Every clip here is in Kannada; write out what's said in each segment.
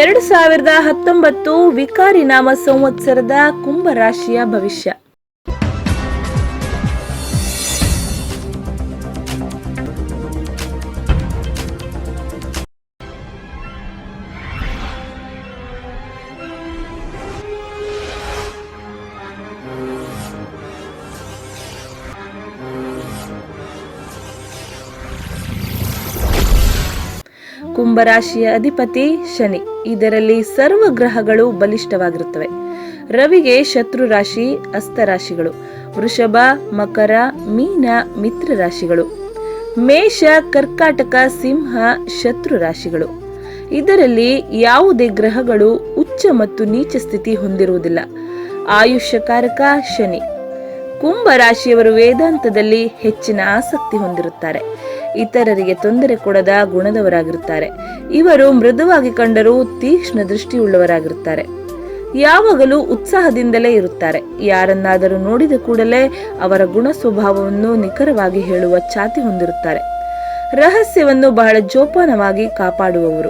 ಎರಡು ಸಾವಿರದ ಹತ್ತೊಂಬತ್ತು ವಿಕಾರಿ ನಾಮ ಸಂವತ್ಸರದ ಕುಂಭ ರಾಶಿಯ ಭವಿಷ್ಯ. ಕುಂಭರಾಶಿಯ ಅಧಿಪತಿ ಶನಿ. ಇದರಲ್ಲಿ ಸರ್ವ ಗ್ರಹಗಳು ಬಲಿಷ್ಠವಾಗಿರುತ್ತವೆ. ರವಿಗೆ ಶತ್ರು ರಾಶಿ ಅಸ್ತರಾಶಿಗಳು ವೃಷಭ, ಮಕರ, ಮೀನ, ಮಿತ್ರ ರಾಶಿಗಳು. ಮೇಷ, ಕರ್ಕಾಟಕ, ಸಿಂಹ, ಶತ್ರು ರಾಶಿಗಳು. ಇದರಲ್ಲಿ ಯಾವುದೇ ಗ್ರಹಗಳು ಉಚ್ಚ ಮತ್ತು ನೀಚ ಸ್ಥಿತಿ ಹೊಂದಿರುವುದಿಲ್ಲ. ಆಯುಷ್ಯಕಾರಕ ಶನಿ. ಕುಂಭ ರಾಶಿಯವರು ವೇದಾಂತದಲ್ಲಿ ಹೆಚ್ಚಿನ ಆಸಕ್ತಿ ಹೊಂದಿರುತ್ತಾರೆ. ಇತರರಿಗೆ ತೊಂದರೆ ಕೊಡದ ಗುಣದವರಾಗಿರುತ್ತಾರೆ. ಇವರು ಮೃದುವಾಗಿ ಕಂಡರೂ ತೀಕ್ಷ್ಣ ದೃಷ್ಟಿಯುಳ್ಳವರಾಗಿರುತ್ತಾರೆ. ಯಾವಾಗಲೂ ಉತ್ಸಾಹದಿಂದಲೇ ಇರುತ್ತಾರೆ. ಯಾರನ್ನಾದರೂ ನೋಡಿದ ಕೂಡಲೇ ಅವರ ಗುಣ ಸ್ವಭಾವವನ್ನು ನಿಖರವಾಗಿ ಹೇಳುವ ಛಾತಿ ಹೊಂದಿರುತ್ತಾರೆ. ರಹಸ್ಯವನ್ನು ಬಹಳ ಜೋಪಾನವಾಗಿ ಕಾಪಾಡುವವರು.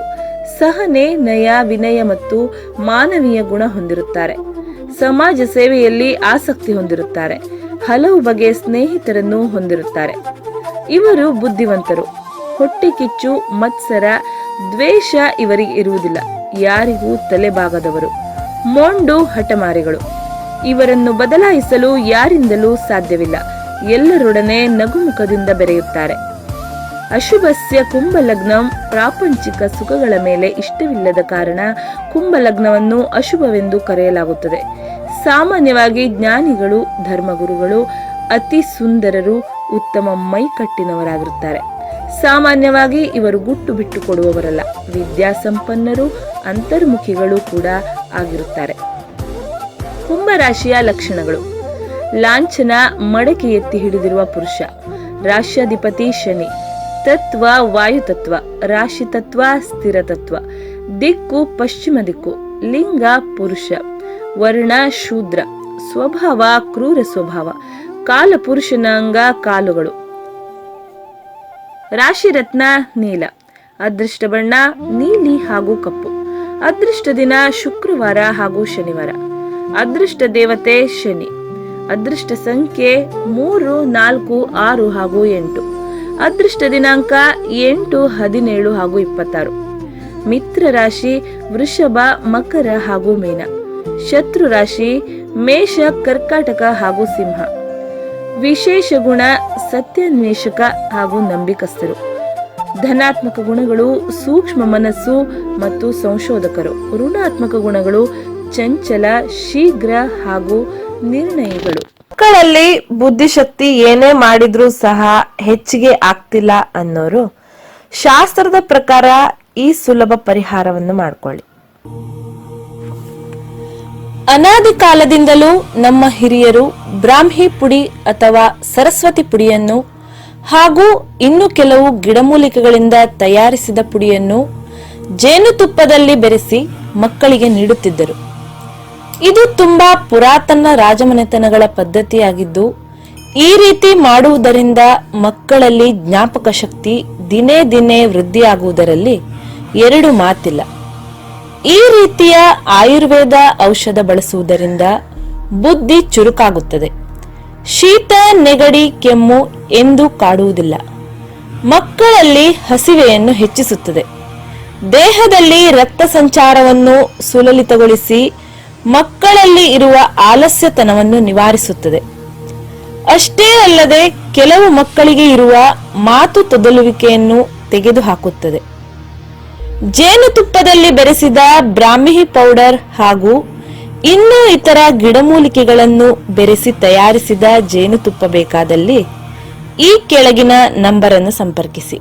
ಸಹನೆ, ನಯ, ವಿನಯ ಮತ್ತು ಮಾನವೀಯ ಗುಣ ಹೊಂದಿರುತ್ತಾರೆ. ಸಮಾಜ ಸೇವೆಯಲ್ಲಿ ಆಸಕ್ತಿ ಹೊಂದಿರುತ್ತಾರೆ. ಹಲವು ಬಗೆಯ ಸ್ನೇಹಿತರನ್ನು ಹೊಂದಿರುತ್ತಾರೆ. ಇವರು ಬುದ್ಧಿವಂತರು. ಹೊಟ್ಟೆ ಕಿಚ್ಚು, ಮತ್ಸರ, ದ್ವೇಷ ಇವರಿಗೆ ಇರುವುದಿಲ್ಲ. ಯಾರಿಗೂ ತಲೆಬಾಗದವರು. ಮೊಂಡು ಹಠಮಾರಿಗಳು. ಇವರನ್ನು ಬದಲಾಯಿಸಲು ಯಾರಿಂದಲೂ ಸಾಧ್ಯವಿಲ್ಲ. ಎಲ್ಲರೊಡನೆ ನಗುಮುಖದಿಂದ ಬೆರೆಯುತ್ತಾರೆ. ಅಶುಭಸ್ಯ ಕುಂಭಲಗ್ನಂ ಪ್ರಾಪಂಚಿಕ ಸುಖಗಳ ಮೇಲೆ ಇಷ್ಟವಿಲ್ಲದ ಕಾರಣ ಕುಂಭಲಗ್ನವನ್ನು ಅಶುಭವೆಂದು ಕರೆಯಲಾಗುತ್ತದೆ. ಸಾಮಾನ್ಯವಾಗಿ ಜ್ಞಾನಿಗಳು, ಧರ್ಮಗುರುಗಳು, ಅತಿ ಸುಂದರರು ಉತ್ತಮ ಮೈಕಟ್ಟಿನವರಾಗಿರುತ್ತಾರೆ ಸಾಮಾನ್ಯವಾಗಿ ಇವರು ಗುಟ್ಟು ಬಿಟ್ಟು ಕೊಡುವವರಲ್ಲ, ವಿದ್ಯಾಸಂಪನ್ನರು, ಅಂತರ್ಮುಖಿಗಳು ಕೂಡ ಆಗಿರುತ್ತಾರೆ. ಕುಂಭರಾಶಿಯ ಲಕ್ಷಣಗಳು. ಲಾಂಛನ, ಮಡಕೆ ಎತ್ತಿ ಹಿಡಿದಿರುವ ಪುರುಷ. ರಾಶ್ಯಾಧಿಪತಿ ಶನಿ. ತತ್ವ, ವಾಯುತತ್ವ. ರಾಶಿ ತತ್ವ, ಸ್ಥಿರ ತತ್ವ. ದಿಕ್ಕು, ಪಶ್ಚಿಮ ದಿಕ್ಕು. ಲಿಂಗ, ಪುರುಷ. ವರ್ಣ, ಶೂದ್ರ. ಸ್ವಭಾವ, ಕ್ರೂರ ಸ್ವಭಾವ. ಕಾಲ ಪುರುಷನಾಂಗ ಕಾಲುಗಳು. ರಾಶಿರತ್ನ ನೀಲ. ಅದೃಷ್ಟ ಬಣ್ಣ ನೀಲಿ ಹಾಗೂ ಕಪ್ಪು. ಅದೃಷ್ಟ ದಿನ ಶುಕ್ರವಾರ ಹಾಗೂ ಶನಿವಾರ. ಅದೃಷ್ಟ ದೇವತೆ ಶನಿ. ಅದೃಷ್ಟ ಸಂಖ್ಯೆ ಮೂರು, ನಾಲ್ಕು, ಆರು ಹಾಗೂ ಎಂಟು. ಅದೃಷ್ಟ ದಿನಾಂಕ ಎಂಟು, ಹದಿನೇಳು ಹಾಗೂ ಇಪ್ಪತ್ತಾರು. ಮಿತ್ರ ರಾಶಿ ವೃಷಭ, ಮಕರ ಹಾಗೂ ಮೀನ. ಶತ್ರು ರಾಶಿ ಮೇಷ, ಕರ್ಕಾಟಕ ಹಾಗೂ ಸಿಂಹ. ವಿಶೇಷ ಗುಣ ಸತ್ಯಾನ್ವೇಷಕ ಹಾಗೂ ನಂಬಿಕಸ್ಥರು. ಧನಾತ್ಮಕ ಗುಣಗಳು ಸೂಕ್ಷ್ಮ ಮನಸ್ಸು ಮತ್ತು ಸಂಶೋಧಕರು. ಋಣಾತ್ಮಕ ಗುಣಗಳು ಚಂಚಲ, ಶೀಘ್ರ ಹಾಗೂ ನಿರ್ಣಯಗಳು. ಮಕ್ಕಳಲ್ಲಿ ಬುದ್ಧಿಶಕ್ತಿ ಏನೇ ಮಾಡಿದ್ರೂ ಸಹ ಹೆಚ್ಚಿಗೆ ಆಗ್ತಿಲ್ಲ ಅನ್ನೋರು ಶಾಸ್ತ್ರದ ಪ್ರಕಾರ ಈ ಸುಲಭ ಪರಿಹಾರವನ್ನು ಮಾಡ್ಕೊಳ್ಳಿ. ಅನಾದಿ ಕಾಲದಿಂದಲೂ ನಮ್ಮ ಹಿರಿಯರು ಬ್ರಾಹ್ಮಿ ಪುಡಿ ಅಥವಾ ಸರಸ್ವತಿ ಪುಡಿಯನ್ನು ಹಾಗೂ ಇನ್ನು ಕೆಲವು ಗಿಡಮೂಲಿಕೆಗಳಿಂದ ತಯಾರಿಸಿದ ಪುಡಿಯನ್ನು ಜೇನುತುಪ್ಪದಲ್ಲಿ ಬೆರೆಸಿ ಮಕ್ಕಳಿಗೆ ನೀಡುತ್ತಿದ್ದರು. ಇದು ತುಂಬಾ ಪುರಾತನ ರಾಜಮನೆತನಗಳ ಪದ್ಧತಿಯಾಗಿದ್ದು, ಈ ರೀತಿ ಮಾಡುವುದರಿಂದ ಮಕ್ಕಳಲ್ಲಿ ಜ್ಞಾಪಕ ಶಕ್ತಿ ದಿನೇ ದಿನೇ ವೃದ್ಧಿಯಾಗುವುದರಲ್ಲಿ ಎರಡು ಮಾತಿಲ್ಲ. ಈ ರೀತಿಯ ಆಯುರ್ವೇದ ಔಷಧ ಬಳಸುವುದರಿಂದ ಬುದ್ಧಿ ಚುರುಕಾಗುತ್ತದೆ. ಶೀತ, ನೆಗಡಿ, ಕೆಮ್ಮು ಎಂದು ಕಾಡುವುದಿಲ್ಲ. ಮಕ್ಕಳಲ್ಲಿ ಹಸಿವೆಯನ್ನು ಹೆಚ್ಚಿಸುತ್ತದೆ. ದೇಹದಲ್ಲಿ ರಕ್ತ ಸಂಚಾರವನ್ನು ಸುಲಲಿತಗೊಳಿಸಿ ಮಕ್ಕಳಲ್ಲಿ ಇರುವ ಆಲಸ್ಯತನವನ್ನು ನಿವಾರಿಸುತ್ತದೆ. ಅಷ್ಟೇ ಅಲ್ಲದೆ ಕೆಲವು ಮಕ್ಕಳಿಗೆ ಇರುವ ಮಾತು ತೊದಲುವಿಕೆಯನ್ನು ತೆಗೆದುಹಾಕುತ್ತದೆ. ಜೇನುತುಪ್ಪದಲ್ಲಿ ಬೆರೆಸಿದ ಬ್ರಾಹ್ಮಿ ಪೌಡರ್ ಹಾಗೂ ಇನ್ನೂ ಇತರ ಗಿಡಮೂಲಿಕೆಗಳನ್ನು ಬೆರೆಸಿ ತಯಾರಿಸಿದ ಜೇನುತುಪ್ಪ ಬೇಕಾದಲ್ಲಿ ಈ ಕೆಳಗಿನ ನಂಬರನ್ನು ಸಂಪರ್ಕಿಸಿ.